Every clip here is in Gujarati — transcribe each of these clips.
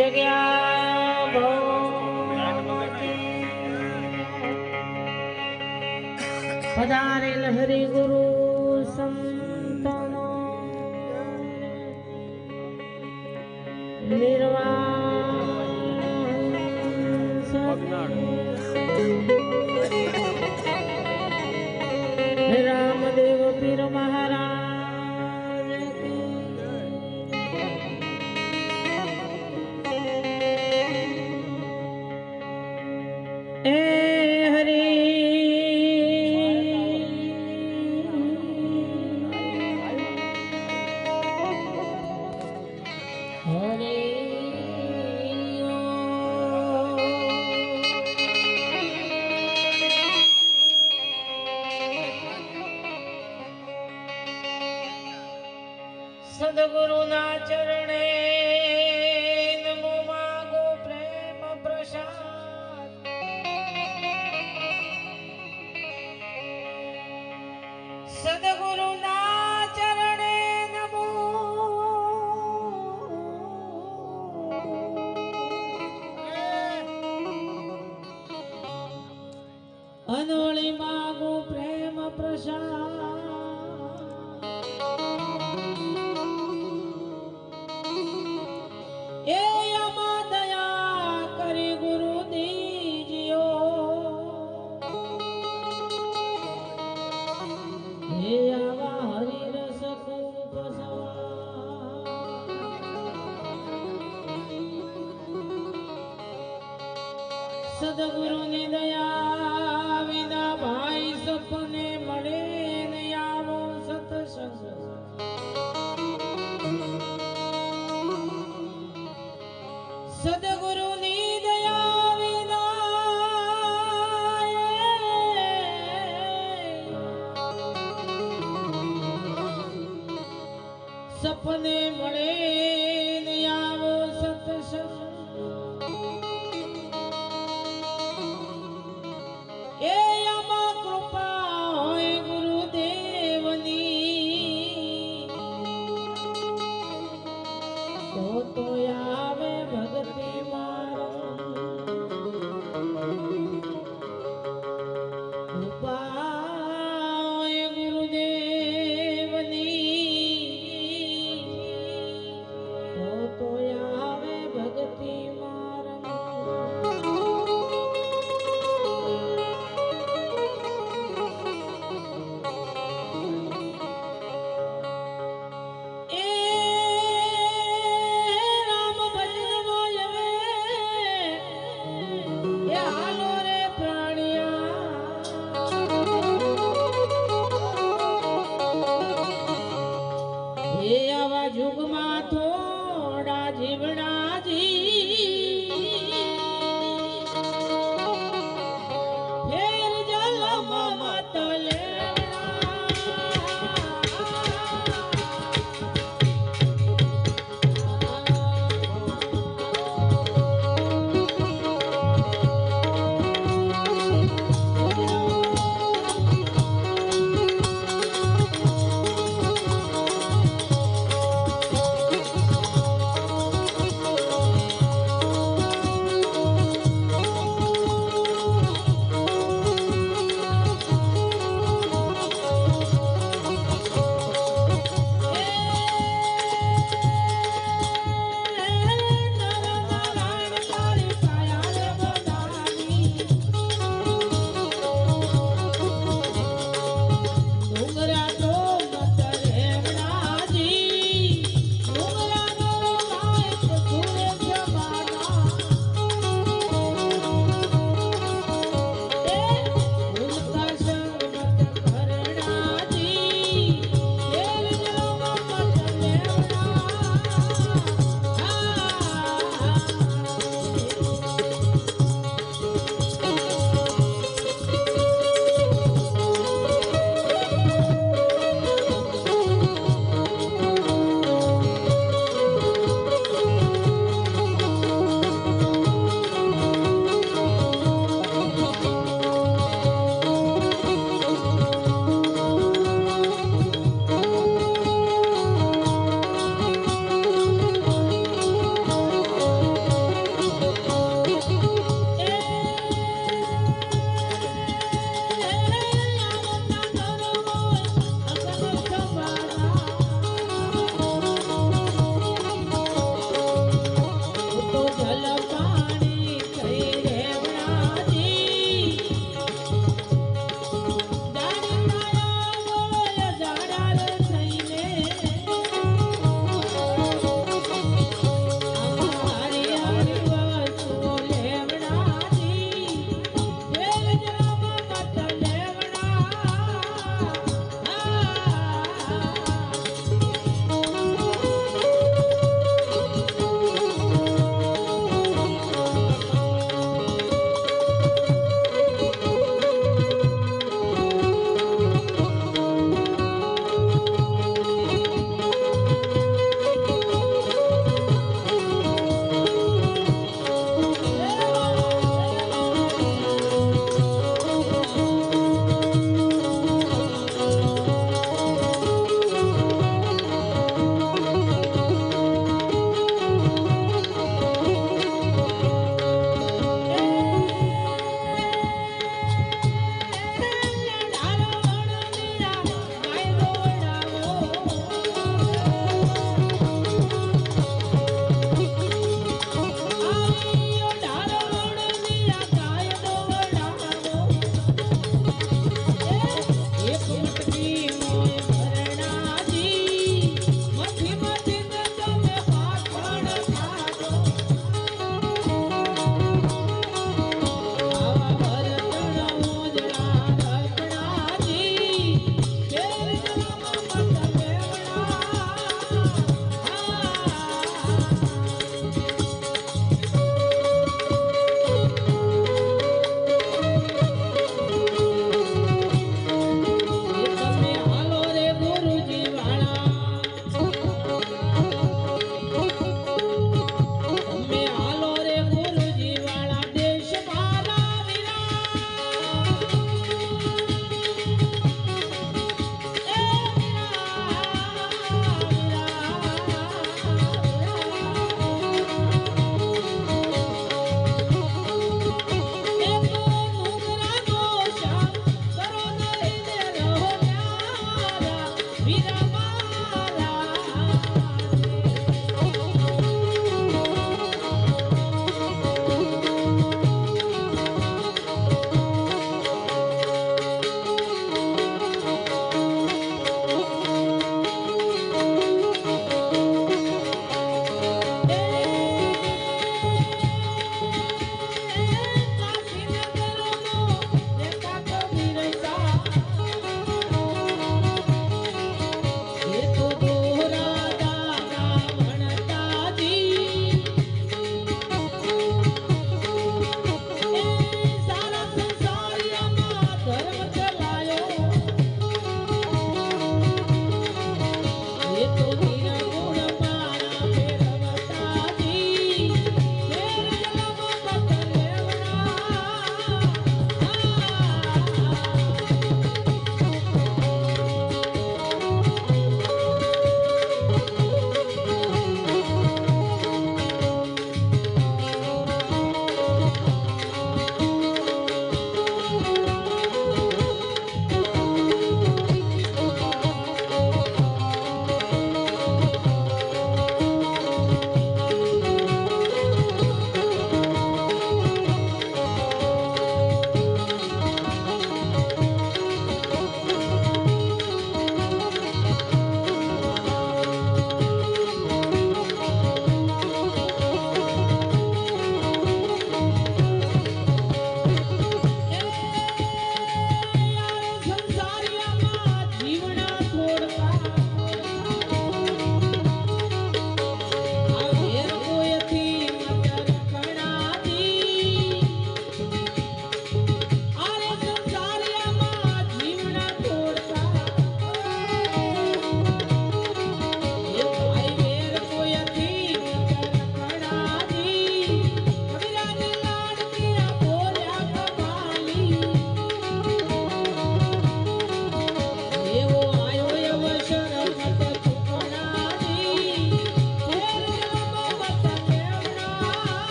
जगया Eh. તો તો આવે ભક્તિ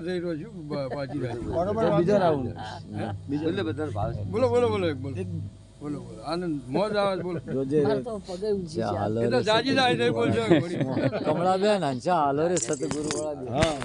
બોલું જઈ રહ્યો છું પાછી. બીજો રાઉન્ડ. બોલો બોલો બોલો એક બોલો. બોલો બોલો. આનંદ મોજ આવે બોલો. જોજે હાલો જાય નહીં બોલશો કમળાબેન હાલો રે સતગુરુ વાળા હા.